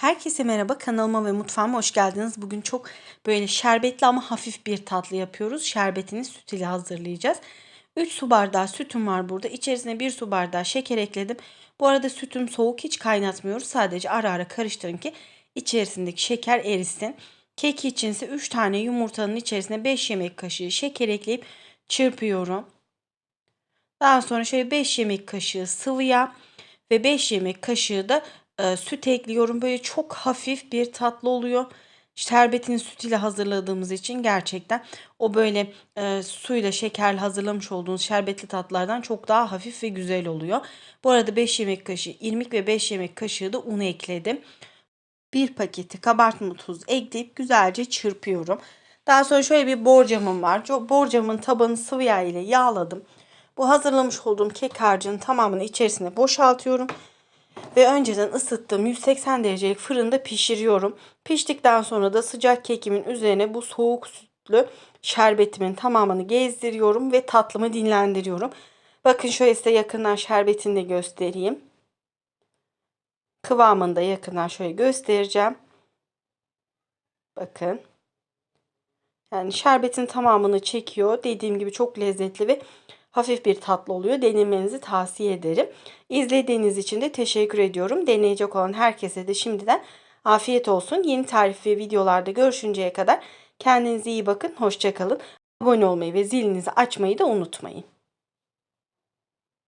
Herkese merhaba kanalıma ve mutfağıma hoş geldiniz. Bugün çok böyle şerbetli ama hafif bir tatlı yapıyoruz. Şerbetini süt ile hazırlayacağız. 3 su bardağı sütüm var burada. İçerisine 1 su bardağı şeker ekledim. Bu arada sütüm soğuk hiç kaynatmıyoruz. Sadece ara ara karıştırın ki içerisindeki şeker erisin. Keki için ise 3 tane yumurtanın içerisine 5 yemek kaşığı şeker ekleyip çırpıyorum. Daha sonra şöyle 5 yemek kaşığı sıvı yağ ve 5 yemek kaşığı da e, süt ekliyorum. Böyle çok hafif bir tatlı oluyor. Şerbetini süt ile hazırladığımız için gerçekten o böyle e, suyla şekerle hazırlamış olduğunuz şerbetli tatlılardan çok daha hafif ve güzel oluyor. Bu arada 5 yemek kaşığı irmik ve 5 yemek kaşığı da un ekledim. Bir paketi kabartma tuzu ekleyip güzelce çırpıyorum. Daha sonra şöyle bir borcamım var. Borcamın tabanı sıvı yağ ile yağladım. Bu hazırlamış olduğum kek harcının tamamını içerisine boşaltıyorum. Ve önceden ısıttığım 180 derecelik fırında pişiriyorum. Piştikten sonra da sıcak kekimin üzerine bu soğuk sütlü şerbetimin tamamını gezdiriyorum ve tatlımı dinlendiriyorum. Bakın şöyle size yakından şerbetini de göstereyim. Kıvamını da yakından şöyle göstereceğim. Bakın. Yani şerbetin tamamını çekiyor. Dediğim gibi çok lezzetli ve hafif bir tatlı oluyor. Denemenizi tavsiye ederim. İzlediğiniz için de teşekkür ediyorum. Deneyecek olan herkese de şimdiden afiyet olsun. Yeni tarif ve videolarda görüşünceye kadar kendinize iyi bakın. Hoşçakalın. Abone olmayı ve zilinizi açmayı da unutmayın.